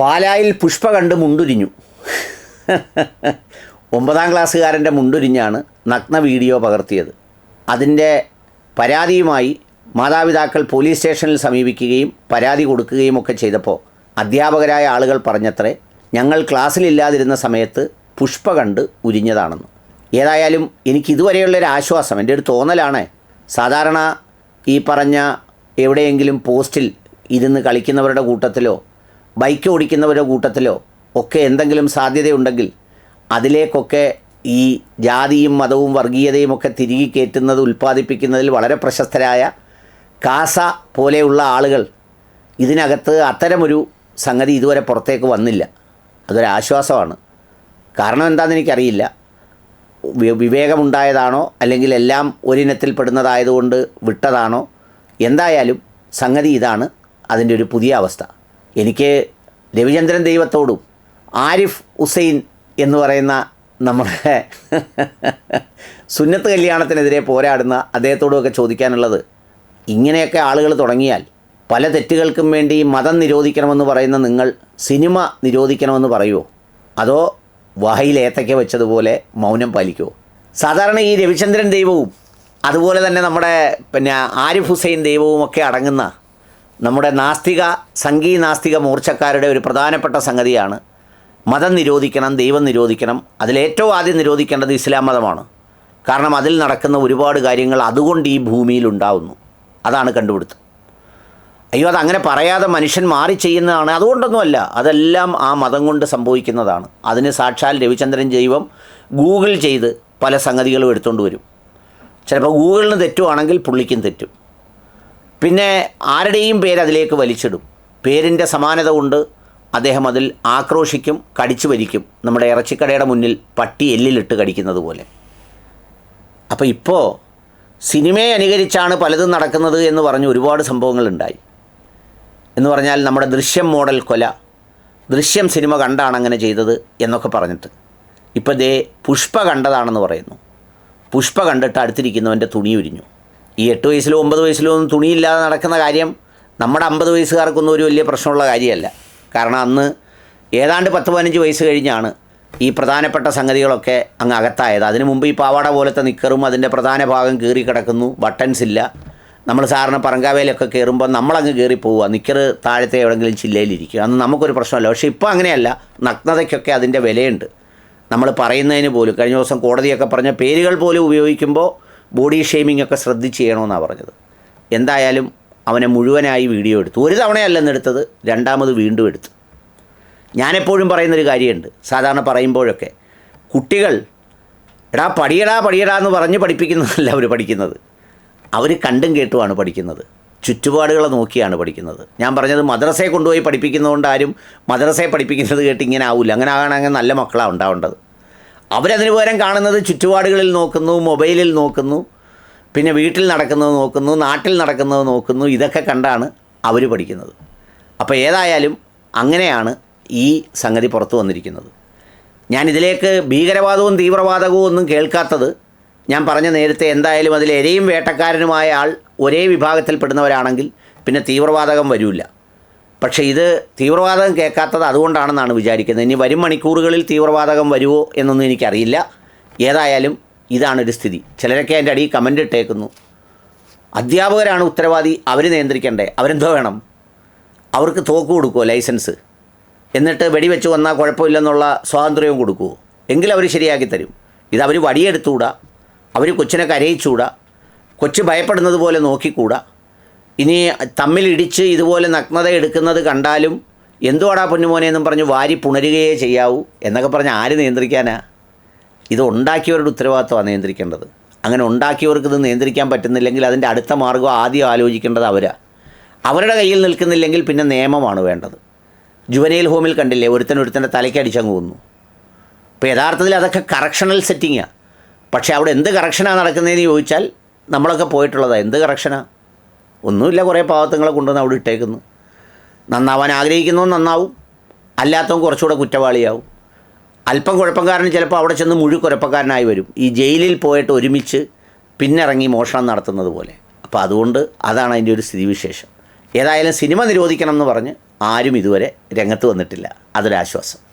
പാലായിൽ പുഷ്പ കണ്ട് മുണ്ടുരിഞ്ഞു. ഒമ്പതാം ക്ലാസ്സുകാരന്റെ മുണ്ടുരിഞ്ഞാണ് നഗ്ന വീഡിയോ പകർത്തിയത്. അതിന്റെ പരാതിയുമായി മാതാപിതാക്കൾ പോലീസ് സ്റ്റേഷനിൽ സമീപിക്കുകയും പരാതി കൊടുക്കുകയും ഒക്കെ ചെയ്തപ്പോൾ അധ്യാപകരായ ആളുകൾ പറഞ്ഞത്രേ ഞങ്ങൾ ക്ലാസ്സിലില്ലാതിരുന്ന സമയത്ത് പുഷ്പ കണ്ട് ഉരിഞ്ഞതാണെന്ന്. ഏതായാലും എനിക്ക് ഇതുവരെയുള്ളൊരു ആശ്വാസം എന്റെ ഒരു തോന്നലാണ്. സാധാരണ ഈ പറഞ്ഞ എവിടെയെങ്കിലും പോസ്റ്റിൽ ഇരുന്ന് കളിക്കുന്നവരുടെ കൂട്ടത്തിലോ ബൈക്ക് ഓടിക്കുന്നവരുടെ കൂട്ടത്തിലോ ഒക്കെ എന്തെങ്കിലും സാധ്യതയുണ്ടെങ്കിൽ അതിലേക്കൊക്കെ ഈ ജാതിയും മതവും വർഗീയതയും ഒക്കെ തിരികെ കയറ്റുന്നത് ഉൽപ്പാദിപ്പിക്കുന്നതിൽ വളരെ പ്രശസ്തരായ കാസ പോലെയുള്ള ആളുകൾ ഇതിനകത്ത് അത്തരമൊരു സംഗതി ഇതുവരെ പുറത്തേക്ക് വന്നില്ല. അതൊരാശ്വാസമാണ് കാരണം എന്താണെന്ന് എനിക്കറിയില്ല. വിവേകമുണ്ടായതാണോ? അല്ലെങ്കിൽ എല്ലാം ഒരിനത്തിൽ പെടുന്നതായതുകൊണ്ട് വിട്ടതാണോ? എന്തായാലും സംഗതി ഇതാണ്. അതിന്റെ ഒരു പുതിയ അവസ്ഥ. എനിക്ക് രവിചന്ദ്രൻ ദൈവത്തോടും ആരിഫ് ഹുസൈൻ എന്ന് പറയുന്ന നമ്മുടെ സുന്നത്ത് കല്യാണത്തിനെതിരെ പോരാടുന്ന അദ്ദേഹത്തോടുമൊക്കെ ചോദിക്കാനുള്ളത് ഇങ്ങനെയൊക്കെ ആളുകൾ തുടങ്ങിയാൽ പല തെറ്റുകൾക്കും വേണ്ടി മതം നിരോധിക്കണമെന്ന് പറയുന്ന നിങ്ങൾ സിനിമ നിരോധിക്കണമെന്ന് പറയുമോ അതോ വായിൽ ഏത്തയ്ക്ക വെച്ചതുപോലെ മൗനം പാലിക്കുമോ സാധാരണ ഈ രവിചന്ദ്രൻ ദൈവവും അതുപോലെ തന്നെ നമ്മുടെ പിന്നെ ആരിഫ് ഹുസൈൻ ദൈവവും ഒക്കെ അടങ്ങുന്ന നമ്മുടെ നാസ്തിക സംഘീ നാസ്തിക മൂർച്ചക്കാരുടെ ഒരു പ്രധാനപ്പെട്ട സംഗതിയാണ് മതം നിരോധിക്കണം ദൈവം നിരോധിക്കണം. അതിലേറ്റവും ആദ്യം നിരോധിക്കേണ്ടത് ഇസ്ലാം മതമാണ്. കാരണം അതിൽ നടക്കുന്ന ഒരുപാട് കാര്യങ്ങൾ അതുകൊണ്ട് ഈ ഭൂമിയിൽ ഉണ്ടാവുന്നു. അതാണ് കണ്ടുപിടുത്തം. അയ്യോ അതങ്ങനെ പറയാതെ മനുഷ്യൻ മാറി ചെയ്യുന്നതാണ്. അതുകൊണ്ടൊന്നുമല്ല അതെല്ലാം ആ മതം കൊണ്ട് സംഭവിക്കുന്നതാണ്. അതിന് സാക്ഷാൽ രവിചന്ദ്രൻ ജൈവം ഗൂഗിൾ ചെയ്ത് പല സംഗതികളും എടുത്തുകൊണ്ട് വരും. ചിലപ്പോൾ ഗൂഗിളിന് തെറ്റുവാണെങ്കിൽ പുള്ളിക്കും തെറ്റും. പിന്നെ ആരുടെയും പേര് അതിലേക്ക് വലിച്ചിടും. പേരിന്റെ സമാനത കൊണ്ട് അദ്ദേഹം അതിൽ ആക്രോശിക്കും കടിച്ചു വലിക്കും നമ്മുടെ ഇറച്ചിക്കടയുടെ മുന്നിൽ പട്ടി എല്ലിലിട്ട് കടിക്കുന്നത് പോലെ. അപ്പോൾ ഇപ്പോൾ സിനിമയെ അനുകരിച്ചാണ് പലതും നടക്കുന്നത് എന്ന് പറഞ്ഞ് ഒരുപാട് സംഭവങ്ങളുണ്ടായി എന്ന് പറഞ്ഞാൽ നമ്മുടെ ദൃശ്യം മോഡൽ കൊല ദൃശ്യം സിനിമ കണ്ടാണ് അങ്ങനെ ചെയ്തത് എന്നൊക്കെ പറഞ്ഞിട്ട്. ഇപ്പോൾ ദേ പുഷ്പ കണ്ടതാണെന്ന് പറയുന്നു. പുഷ്പ കണ്ടിട്ട് അടുത്തിരിക്കുന്നവന്റെ തുണി ഉരിഞ്ഞു. ഈ എട്ട് വയസ്സിലോ ഒമ്പത് വയസ്സിലോ ഒന്നും തുണിയില്ലാതെ നടക്കുന്ന കാര്യം നമ്മുടെ അമ്പത് വയസ്സുകാർക്കൊന്നും ഒരു വലിയ പ്രശ്നമുള്ള കാര്യമല്ല. കാരണം അന്ന് ഏതാണ്ട് പത്ത് പതിനഞ്ച് വയസ്സ് കഴിഞ്ഞാണ് ഈ പ്രധാനപ്പെട്ട സംഗതികളൊക്കെ അങ്ങ് അകത്തായത്. അതിനു മുമ്പ് ഈ പാവാട പോലത്തെ നിക്കറും അതിന്റെ പ്രധാന ഭാഗം കീറി കിടക്കുന്നു. ബട്ടൺസ് ഇല്ല. നമ്മൾ സാറിന് പറങ്കാവേലൊക്കെ കയറുമ്പോൾ നമ്മളങ്ങ് കയറി പോവുക. നിക്കർ താഴത്തെ എവിടെയെങ്കിലും ചില്ലയിലിരിക്കുക. അന്ന് നമുക്കൊരു പ്രശ്നമല്ല. പക്ഷേ ഇപ്പോൾ അങ്ങനെയല്ല. നഗ്നതയ്ക്കൊക്കെ അതിന്റെ വിലയുണ്ട്. നമ്മൾ പറയുന്നതിന് പോലും കഴിഞ്ഞ ദിവസം കോടതിയൊക്കെ പറഞ്ഞ പേരുകൾ പോലും ഉപയോഗിക്കുമ്പോൾ ബോഡി ഷെയ്മിംഗ് ഒക്കെ ശ്രദ്ധിച്ച് ചെയ്യണമെന്നാണ് പറഞ്ഞത്. എന്തായാലും അവനെ മുഴുവനായി വീഡിയോ എടുത്തു. ഒരു തവണയല്ലെന്ന് എടുത്തത് രണ്ടാമത് വീണ്ടും എടുത്തു. ഞാനെപ്പോഴും പറയുന്നൊരു കാര്യമുണ്ട്. സാധാരണ പറയുമ്പോഴൊക്കെ കുട്ടികൾ എടാ പടിയടാ പടിയടാ എന്ന് പറഞ്ഞ് പഠിപ്പിക്കുന്നതല്ല അവർ പഠിക്കുന്നത്. അവർ കണ്ടും കേട്ടുമാണ് പഠിക്കുന്നത്. ചുറ്റുപാടുകളെ നോക്കിയാണ് പഠിക്കുന്നത്. ഞാൻ പറഞ്ഞത് മദ്രസയെ കൊണ്ടുപോയി പഠിപ്പിക്കുന്നതുകൊണ്ട് ആരും മദ്രസയെ പഠിപ്പിക്കുന്നത് കേട്ട് ഇങ്ങനെ ആവില്ല അങ്ങനെ ആകണമെങ്കിൽ നല്ല മക്കളാണ് ഉണ്ടാവേണ്ടത്. അവരതിന് പകരം കാണുന്നത് ചുറ്റുപാടുകളിൽ നോക്കുന്നു മൊബൈലിൽ നോക്കുന്നു പിന്നെ വീട്ടിൽ നടക്കുന്നത് നോക്കുന്നു നാട്ടിൽ നടക്കുന്നത് നോക്കുന്നു ഇതൊക്കെ കണ്ടാണ് അവർ പഠിക്കുന്നത്. അപ്പോൾ ഏതായാലും അങ്ങനെയാണ് ഈ സംഗതി പുറത്തു വന്നിരിക്കുന്നത്. ഞാൻ ഇതിലേക്ക് ഭീകരവാദവും തീവ്രവാദവും ഒന്നും കേൾക്കാത്തത് ഞാൻ പറഞ്ഞ നേരത്തെ എന്തായാലും അതിൽ എരയും വേട്ടക്കാരനുമായ ആൾ ഒരേ വിഭാഗത്തിൽപ്പെടുന്നവരാണെങ്കിൽ പിന്നെ തീവ്രവാദകം വരില്ല പക്ഷേ ഇത് തീവ്രവാദകം കേൾക്കാത്തത് അതുകൊണ്ടാണെന്നാണ് വിചാരിക്കുന്നത്. ഇനി വരും മണിക്കൂറുകളിൽ തീവ്രവാദകം വരുമോ എന്നൊന്നും എനിക്കറിയില്ല. ഏതായാലും ഇതാണൊരു സ്ഥിതി. ചിലരൊക്കെ എന്റെ അടിയിൽ കമന്റ് ഇട്ടേക്കുന്നു. അധ്യാപകരാണ് ഉത്തരവാദി അവർ നിയന്ത്രിക്കണ്ടേ? അവരെന്തോ വേണം? അവർക്ക് തോക്ക് കൊടുക്കുമോ ലൈസൻസ്? എന്നിട്ട് വെടിവെച്ച് വന്നാൽ കുഴപ്പമില്ലെന്നുള്ള സ്വാതന്ത്ര്യവും കൊടുക്കുമോ എങ്കിൽ അവർ ശരിയാക്കി തരും. ഇത് അവർ വടിയെടുത്തുകൂടാ. അവർ കൊച്ചിനെ കരയിച്ചുകൂടാ. കൊച്ചു ഭയപ്പെടുന്നത് പോലെ നോക്കിക്കൂടാ. ഇനി തമ്മിലിടിച്ച് ഇതുപോലെ നഗ്നത എടുക്കുന്നത് കണ്ടാലും എന്തുവാടാ പൊന്നുമോനെ എന്നും പറഞ്ഞ് വാരി പുണരുകയേ ചെയ്യാവൂ എന്നൊക്കെ പറഞ്ഞ് ആര് നിയന്ത്രിക്കാനാ? ഇത് ഉണ്ടാക്കിയവരുടെ ഉത്തരവാദിത്തമാണ് നിയന്ത്രിക്കേണ്ടത്. അങ്ങനെ ഉണ്ടാക്കിയവർക്ക് ഇത് നിയന്ത്രിക്കാൻ പറ്റുന്നില്ലെങ്കിൽ അതിന്റെ അടുത്ത മാർഗം ആദ്യം ആലോചിക്കേണ്ടത് അവരാ. അവരുടെ കയ്യിൽ നിൽക്കുന്നില്ലെങ്കിൽ പിന്നെ നിയമമാണ് വേണ്ടത്. ജുവനൈൽ ഹോമിൽ കണ്ടില്ലേ ഒരുത്തൻ ഒരുത്തന്റെ തലയ്ക്ക് അടിച്ചങ്ങ് കൊന്നു. ഇപ്പോൾ യഥാർത്ഥത്തിൽ അതൊക്കെ കറക്ഷണൽ സെറ്റിങ്ങാണ് പക്ഷേ അവിടെ എന്ത് കറക്ഷനാണ് നടക്കുന്നതെന്ന് ചോദിച്ചാൽ നമ്മളൊക്കെ പോയിട്ടുള്ളതാണ് എന്ത് കറക്ഷനാണ് ഒന്നുമില്ല കുറേ പാവത്തങ്ങളെ കൊണ്ടുവന്ന് അവിടെ ഇട്ടേക്കുന്നു. നന്നാവാൻ ആഗ്രഹിക്കുന്നവൻ നന്നാവും. അല്ലാത്തവൻ കുറച്ചുകൂടെ കുറ്റവാളിയാവും. അല്പം കുഴപ്പക്കാരന് ചിലപ്പോൾ അവിടെ ചെന്ന് മുഴുവൻ കുഴപ്പക്കാരനായി വരും. ഈ ജയിലിൽ പോയിട്ട് ഒരുമിച്ച് പിന്നിറങ്ങി മോഷണം നടത്തുന്നത് പോലെ. അപ്പോൾ അതുകൊണ്ട് അതാണ് അതിന്റെ ഒരു സ്ഥിതിവിശേഷം. ഏതായാലും സിനിമ നിരോധിക്കണം എന്ന് പറഞ്ഞ് ആരും ഇതുവരെ രംഗത്ത് വന്നിട്ടില്ല. അതൊരാശ്വാസം.